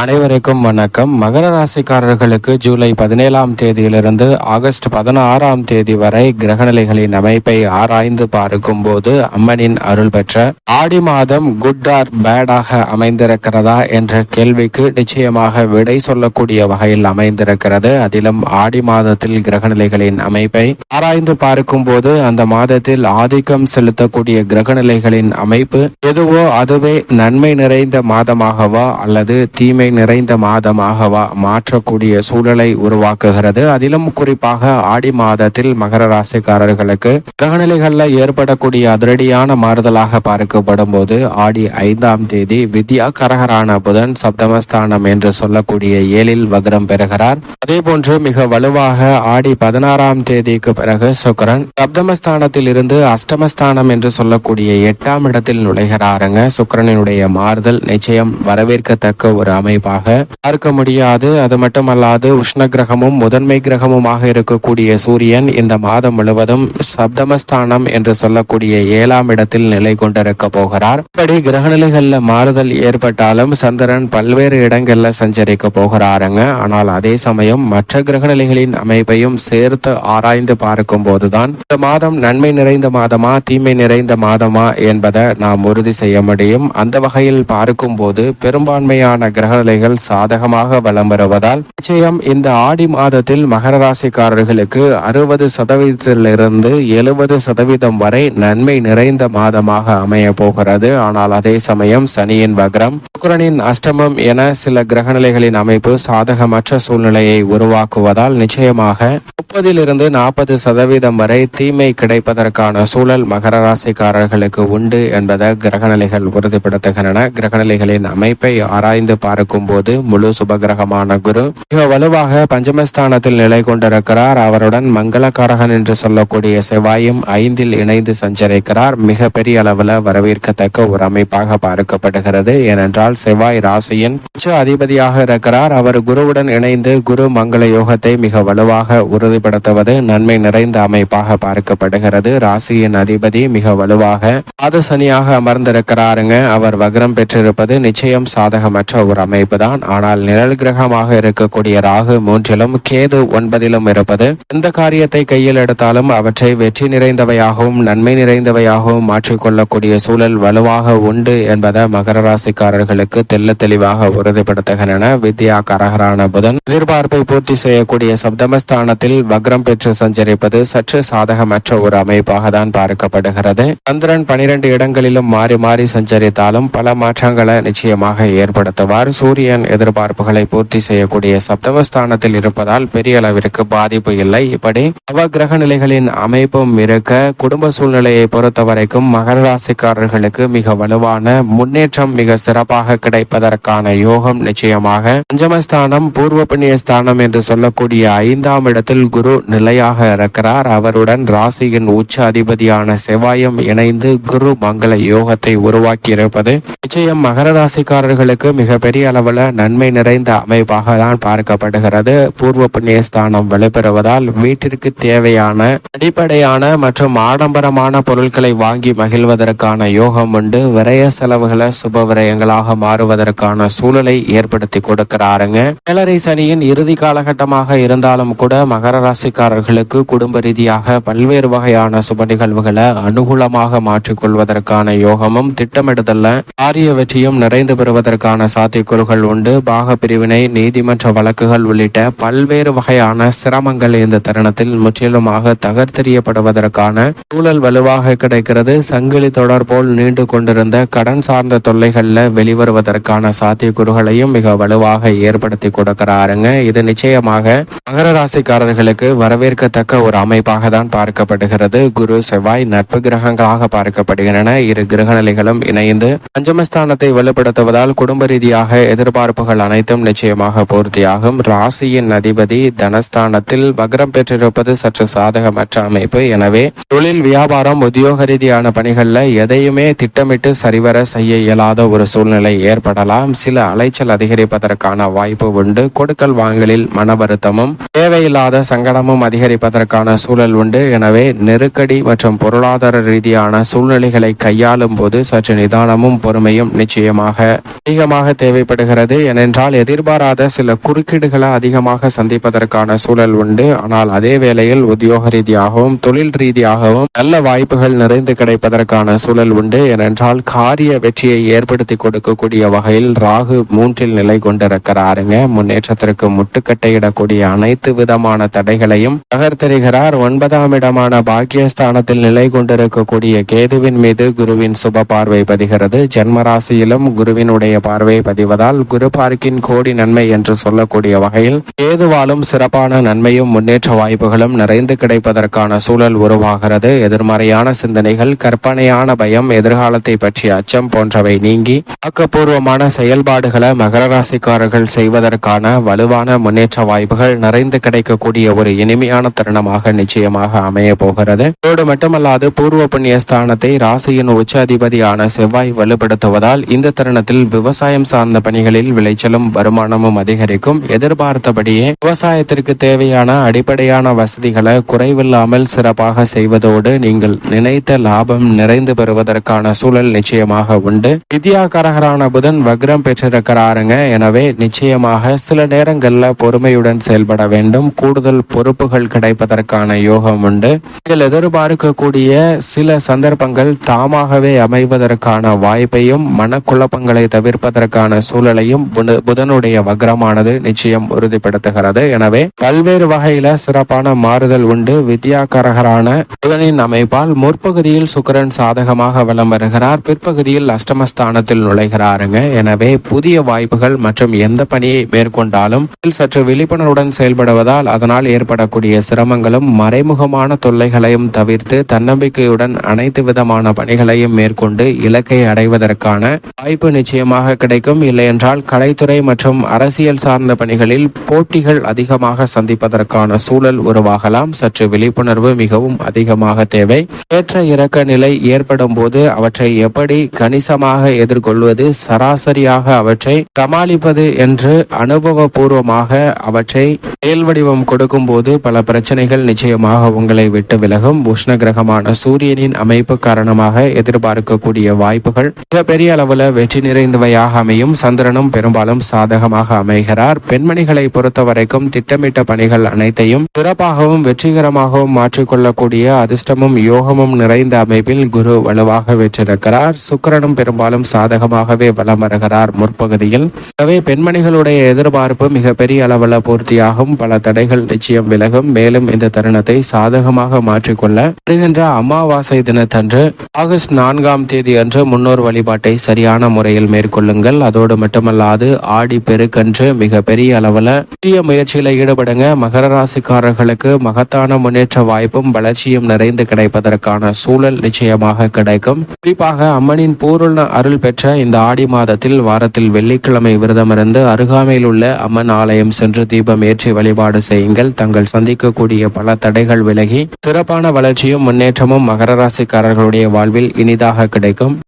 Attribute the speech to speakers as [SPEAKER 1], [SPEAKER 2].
[SPEAKER 1] அனைவருக்கும் வணக்கம். மகர ராசிக்காரர்களுக்கு ஜூலை பதினேழாம் தேதியிலிருந்து ஆகஸ்ட் பதினாறாம் தேதி வரை கிரகநிலைகளின் அமைப்பை ஆராய்ந்து பார்க்கும் போது அம்மனின் அருள் பெற்ற ஆடி மாதம் குட் ஆர் பேடாக அமைந்திருக்கிறதா என்ற கேள்விக்கு நிச்சயமாக விடை சொல்லக்கூடிய வகையில் அமைந்திருக்கிறது. அதிலும் ஆடி மாதத்தில் கிரகநிலைகளின் அமைப்பை ஆராய்ந்து பார்க்கும் போது அந்த மாதத்தில் ஆதிக்கம் செலுத்தக்கூடிய கிரகநிலைகளின் அமைப்பு எதுவோ அதுவே நன்மை நிறைந்த மாதமாகவா அல்லது தீமை நிறைந்த மாதமாகவா மாற்றக்கூடிய சூழலை உருவாக்குகிறது. அதிலும் குறிப்பாக ஆடி மாதத்தில் மகர ராசிக்காரர்களுக்கு கிரகநிலைகள்ல ஏற்படக்கூடிய அதிரடியான மாறுதலாக பார்க்கப்படும் போது ஆடி ஐந்தாம் தேதி வித்யா கரகரான புதன் சப்தமஸ்தானம் என்று சொல்லக்கூடிய ஏழில் வக்ரம் பெறுகிறார். அதே போன்று மிக வலுவாக ஆடி பதினாறாம் தேதிக்கு பிறகு சுக்கரன் சப்தமஸ்தானத்தில் இருந்து அஷ்டமஸ்தானம் என்று சொல்லக்கூடிய எட்டாம் இடத்தில் நுழைகிறாருங்க. சுக்கரனினுடைய மாறுதல் நிச்சயம் வரவேற்கத்தக்க ஒரு அமைப்பு. அமைப்பாக பார்க்க முடியாது அது மட்டுமல்லாது உஷ்ண கிரகமும் முதன்மை கிரகமுமாக இருக்கக்கூடிய சூரியன் இந்த மாதம் முழுவதும் சப்தமஸ்தானம் என்று சொல்லக்கூடிய ஏழாம் இடத்தில் நிலை கொண்டிருக்க போகிறார். இப்படி கிரகநிலைகள்ல மாறுதல் ஏற்பட்டாலும் சந்திரன் பல்வேறு இடங்கள்ல சஞ்சரிக்க போகிறாருங்க. ஆனால் அதே சமயம் மற்ற கிரகநிலைகளின் அமைப்பையும் சேர்த்து ஆராய்ந்து பார்க்கும் போதுதான் இந்த மாதம் நன்மை நிறைந்த மாதமா தீமை நிறைந்த மாதமா என்பதை நாம் உறுதி செய்ய முடியும். அந்த வகையில் பார்க்கும் போது பெரும்பான்மையான சூழ்நிலைகள் சாதகமாக வலம் வருவதால் நிச்சயம் இந்த ஆடி மாதத்தில் மகர ராசிக்காரர்களுக்கு அறுபது சதவீதத்திலிருந்து எழுபது சதவீதம் வரை நன்மை நிறைந்த மாதமாக அமைய போகிறது. ஆனால் அதே சமயம் சனியின் வக்ரம் சுக்கரனின் அஷ்டமம் என சில கிரகநிலைகளின் அமைப்பு சாதகமற்ற சூழ்நிலையை உருவாக்குவதால் நிச்சயமாக முப்பதிலிருந்து நாற்பது சதவீதம் வரை தீமை கிடைப்பதற்கான சூழல் மகர ராசிக்காரர்களுக்கு உண்டு என்பதை கிரகநிலைகள் உறுதிப்படுத்துகின்றன. கிரகநிலைகளின் அமைப்பை ஆராய்ந்து பார்க்கும் போது முழு சுபகிரகமான குரு. மிக வலுவாக பஞ்சமஸ்தானத்தில் நிலை கொண்டிருக்கிறார். அவருடன் மங்களகாரகன் என்று சொல்லக்கூடிய செவ்வாயும் ஐந்தில் இணைந்து சஞ்சரிக்கிறார். மிக பெரிய அளவில் வரவேற்கத்தக்க ஒரு அமைப்பாக பார்க்கப்படுகிறது. ஏனென்றால் செவ்வாய் ராசியின் உச்ச அதிபதியாக இருக்கிறார். அவர் குருவுடன் இணைந்து குரு மங்கள யோகத்தை மிக வலுவாக உறுதிப்படுத்துவது நன்மை நிறைந்த அமைப்பாக பார்க்கப்படுகிறது. ராசியின் அதிபதி மிக வலுவாக பாதசனியாக அமர்ந்திருக்கிறாருங்க. அவர் வக்ரம் பெற்றிருப்பது நிச்சயம் சாதகமற்ற ஒரு அமைப்பு அமைப்புதான் ஆனால் நிழல் கிரகமாக இருக்கக்கூடிய ராகு மூன்றிலும் கேது ஒன்பதிலும் இருப்பது எந்த காரியத்தை கையில் எடுத்தாலும் அவற்றை வெற்றி நிறைந்தவையாகவும் நன்மை நிறைந்தவையாகவும் மாற்றிக்கொள்ளக்கூடிய சூழல் வலுவாக உண்டு என்பதை மகர ராசிக்காரர்களுக்கு தெல்ல தெளிவாக உறுதிப்படுத்துகின்றன. வித்யா கரகரான புதன் எதிர்பார்ப்பை பூர்த்தி செய்யக்கூடிய சப்தமஸ்தானத்தில் வக்ரம் பெற்று சஞ்சரிப்பது சற்று சாதகமற்ற ஒரு அமைப்பாக தான் பார்க்கப்படுகிறது. சந்திரன் பனிரெண்டு இடங்களிலும் மாறி மாறி சஞ்சரித்தாலும் பல மாற்றங்களை நிச்சயமாக ஏற்படுத்துவார். சூரியன் எதிர்பார்ப்புகளை பூர்த்தி செய்யக்கூடிய சப்தமஸ்தானத்தில் இருப்பதால் பெரிய அளவிற்கு பாதிப்பு இல்லை. இப்படி நவகிரக நிலைகளின் அமைப்பும் இருக்க குடும்ப சூழ்நிலையை பொறுத்த வரைக்கும் மகர ராசிக்காரர்களுக்கு மிக வலுவான முன்னேற்றம் மிக சிறப்பாக கிடைப்பதற்கான யோகம் நிச்சயமாக பஞ்சமஸ்தானம் பூர்வ புண்ணிய ஸ்தானம் என்று சொல்லக்கூடிய ஐந்தாம் இடத்தில் குரு நிலையாக இருக்கிறார். அவருடன் ராசியின் உச்ச அதிபதியான செவ்வாயும் இணைந்து குரு மங்கள யோகத்தை உருவாக்கி இருப்பது நிச்சயம் மகர ராசிக்காரர்களுக்கு மிகப்பெரிய அளவில் நன்மை நிறைந்த அமைப்பாக தான் பார்க்கப்படுகிறது. பூர்வ புண்ணியஸ்தானம் வெளிப்பெறுவதால் வீட்டிற்கு தேவையான அடிப்படையான மற்றும் ஆடம்பரமான பொருட்களை வாங்கி மகிழ்வதற்கான யோகம் உண்டு. விரய செலவுகளை சுப விரயங்களாக மாறுவதற்கான சூழலை ஏற்படுத்தி கொடுக்கிறாருங்க. ஏழரை சனியின் இறுதி காலகட்டமாக இருந்தாலும் கூட மகர ராசிக்காரர்களுக்கு குடும்ப ரீதியாக பல்வேறு வகையான சுப நிகழ்வுகளை அனுகூலமாக மாற்றிக்கொள்வதற்கான யோகமும் திட்டமிடுதல்ல. காரிய வெற்றியும் நிறைந்து பெறுவதற்கான சாத்தியக்கூறுகள் உண்டு. பாக பிரிவினை நீதிமன்ற வழக்குகள் உள்ளிட்ட பல்வேறு வகையான சிரமங்கள் இந்த தருணத்தில் முற்றிலுமாக தகர்த்தெறியப்படுவதற்கான சூழல் வலுவாக கிடைக்கிறது. சங்கிலி தொடர் போல் நீண்டு கொண்டிருந்த கடன் சார்ந்த தொல்லைகள்ல வெளிவருவதற்கான சாத்தியக்கூறுகளையும் மிக வலுவாக ஏற்படுத்தி கொடுக்கிறாருங்க. இது நிச்சயமாக மகர ராசிக்காரர்களுக்கு வரவேற்கத்தக்க ஒரு அமைப்பாக தான் பார்க்கப்படுகிறது. குரு செவ்வாய் நட்பு கிரகங்களாக பார்க்கப்படுகின்றன. இரு கிரகநிலைகளும் இணைந்து பஞ்சமஸ்தானத்தை வலுப்படுத்துவதால் குடும்ப ரீதியாக எதிர்பார்ப்புகள் அனைத்தும் நிச்சயமாக பூர்த்தியாகும். ராசியின் அதிபதி தனஸ்தானத்தில் வக்ரம் பெற்றிருப்பது சற்று சாதகமற்ற அமைப்பு. எனவே தொழில் வியாபாரம் உத்தியோக ரீதியான பணிகள்ல எதையுமே திட்டமிட்டு சரிவர செய்ய இயலாத ஒரு சூழ்நிலை ஏற்படலாம். சில அலைச்சல் அதிகரிப்பதற்கான வாய்ப்பு உண்டு. கொடுக்கல் வாங்கலில் மன வருத்தமும் தேவையில்லாத சங்கடமும் அதிகரிப்பதற்கான சூழல் உண்டு. எனவே நெருக்கடி மற்றும் பொருளாதார ரீதியான சூழ்நிலைகளை கையாளும் போது சற்று நிதானமும் பொறுமையும் நிச்சயமாக அதிகமாக தேவைப்படுகிறது. காணப்படுகிறது ஏனென்றால் எதிர்பாராத சில குறுக்கீடுகளை அதிகமாக சந்திப்பதற்கான சூழல் உண்டு. ஆனால் அதே வேளையில் உத்தியோக ரீதியாகவும் தொழில் ரீதியாகவும் நல்ல வாய்ப்புகள் நிறைந்து கிடைப்பதற்கான சூழல் உண்டு. ஏனென்றால் காரிய வெற்றியை ஏற்படுத்தி கொடுக்கக்கூடிய வகையில் ராகு மூன்றில் நிலை கொண்டிருக்கிறாருங்க. முன்னேற்றத்திற்கு முட்டுக்கட்டையிடக்கூடிய அனைத்து விதமான தடைகளையும் தகர்த்தெறிகிறார். ஒன்பதாம் இடமான பாக்கியஸ்தானத்தில் நிலை கொண்டிருக்கக்கூடிய கேதுவின் மீது குருவின் சுப பார்வை பதிகிறது. ஜென்மராசியிலும் குருவினுடைய பார்வை பதிவதால் குரு பார்க்கின் கோடி நன்மை என்று சொல்லக்கூடிய வகையில் ஏதுவாலும் சிறப்பான நன்மையும் முன்னேற்ற வாய்ப்புகளும் நிறைந்து கிடைப்பதற்கான சூழல் உருவாகிறது. எதிர்மறையான சிந்தனைகள் கற்பனையான பயம் எதிர்காலத்தை பற்றிய அச்சம் போன்றவை நீங்கி ஆக்கப்பூர்வமான செயல்பாடுகளை மகர ராசிக்காரர்கள் செய்வதற்கான வலுவான முன்னேற்ற வாய்ப்புகள் நிறைந்து கிடைக்கக்கூடிய ஒரு இனிமையான தருணமாக நிச்சயமாக அமைய போகிறது. இதோடு மட்டுமல்லாது பூர்வ புண்ணிய ஸ்தானத்தை ராசியின் உச்ச அதிபதியான செவ்வாய் வலுப்படுத்துவதால் இந்த தருணத்தில் விவசாயம் சார்ந்த பணி பணிகளில் விளைச்சலும் வருமானமும் அதிகரிக்கும். எதிர்பார்த்தபடியே விவசாயத்திற்கு தேவையான அடிப்படையான வசதிகளை குறைவில்லாமல் சிறப்பாக செய்வதோடு நீங்கள் நினைத்த லாபம் நிறைந்து பெறுவதற்கான சூழல் நிச்சயமாக உண்டு. வித்யாகரகரான புதன் வக்ரம் பெற்றிருக்கிறாருங்க. எனவே நிச்சயமாக சில நேரங்களில் பொறுமையுடன் செயல்பட வேண்டும். கூடுதல் பொறுப்புகள் கிடைப்பதற்கான யோகம் உண்டு. நீங்கள் எதிர்பார்க்கக்கூடிய சில சந்தர்ப்பங்கள் தாமாகவே அமைவதற்கான வாய்ப்பையும் மனக்குழப்பங்களை தவிர்ப்பதற்கான சூழல் புன- புதனுடைய வக்ரமானது நிச்சயம் உறுதிப்படுத்துகிறது. எனவே பல்வேறு வகையில சிறப்பான மாறுதல் உண்டு. வித்யாகரகரான புதனின் அமைப்பால் முற்பகுதியில் சுக்கிரன் சாதகமாக வலம் வருகிறார். பிற்பகுதியில் அஷ்டமஸ்தானத்தில் நுழைகிறாருங்க. எனவே புதிய வாய்ப்புகள் மற்றும் எந்த பணியை மேற்கொண்டாலும் சற்று விழிப்புணர்வுடன் செயல்படுவதால் அதனால் ஏற்படக்கூடிய சிரமங்களும் மறைமுகமான தொல்லைகளையும் தவிர்த்து தன்னம்பிக்கையுடன் அனைத்து விதமான பணிகளையும் மேற்கொண்டு இலக்கை அடைவதற்கான வாய்ப்பு நிச்சயமாக கிடைக்கும். இல்லையென்றால் கலைத்துறை மற்றும் அரசியல் சார்ந்த பணிகளில் போட்டிகள் அதிகமாக சந்திப்பதற்கான சூழல் உருவாகலாம். சற்று விழிப்புணர்வு மிகவும் அதிகமாக தேவை. ஏற்ற இறக்க நிலை ஏற்படும் போது அவற்றை எப்படி கணிசமாக எதிர்கொள்வது சராசரியாக அவற்றை சமாளிப்பது என்று அனுபவபூர்வமாக அவற்றை செயல் வடிவம் கொடுக்கும் போது பல பிரச்சனைகள் நிச்சயமாக உங்களை விட்டு விலகும். உஷ்ண கிரகமான சூரியனின் அமைப்பு காரணமாக எதிர்பார்க்கக்கூடிய வாய்ப்புகள் மிக பெரிய அளவுல வெற்றி நிறைந்தவையாக அமையும். சந்திரனும் பெரும்பாலும் சாதகமாக அமைகிறார். பெண்மணிகளை பொறுத்த வரைக்கும் திட்டமிட்ட பணிகள் அனைத்தையும் சிறப்பாகவும் வெற்றிகரமாகவும் மாற்றிக்கொள்ளக்கூடிய அதிர்ஷ்டமும் யோகமும் நிறைந்த அமைப்பில் குரு வலுவாக வெற்றிருக்கிறார். சுக்கிரனும் பெரும்பாலும் சாதகமாகவே வலம் வருகிறார் முற்பகுதியில். எனவே பெண்மணிகளுடைய எதிர்பார்ப்பு மிக பெரிய அளவில் பூர்த்தியாகும். பல தடைகள் நிச்சயம் விலகும். மேலும் இந்த தருணத்தை சாதகமாக மாற்றிக்கொள்ள வருகின்ற அமாவாசை தினத்தன்று ஆகஸ்ட் நான்காம் தேதி அன்று முன்னோர் வழிபாட்டை சரியான முறையில் மேற்கொள்ளுங்கள். அதோடு மட்டும் மட்டுமல்லாது ஆடி பெருக்கன்று மிக பெரிய அளவில் புதிய முயற்சியில் ஈடுபடுங்க. மகர ராசிக்காரர்களுக்கு மகத்தான முன்னேற்ற வாய்ப்பும் வளர்ச்சியும் நிறைந்து கிடைப்பதற்கான சூழல் நிச்சயமாக கிடைக்கும். குறிப்பாக அம்மனின் பூரண அருள் பெற்ற இந்த ஆடி மாதத்தில் வாரத்தில் வெள்ளிக்கிழமை விரதமிருந்து அருகாமையில் உள்ள அம்மன் ஆலயம் சென்று தீபம் ஏற்றி வழிபாடு செய்யுங்கள். தங்கள் சந்திக்கக்கூடிய பல தடைகள் விலகி சிறப்பான வளர்ச்சியும் முன்னேற்றமும் மகர ராசிக்காரர்களுடைய வாழ்வில் இனிதாக கிடைக்கும்.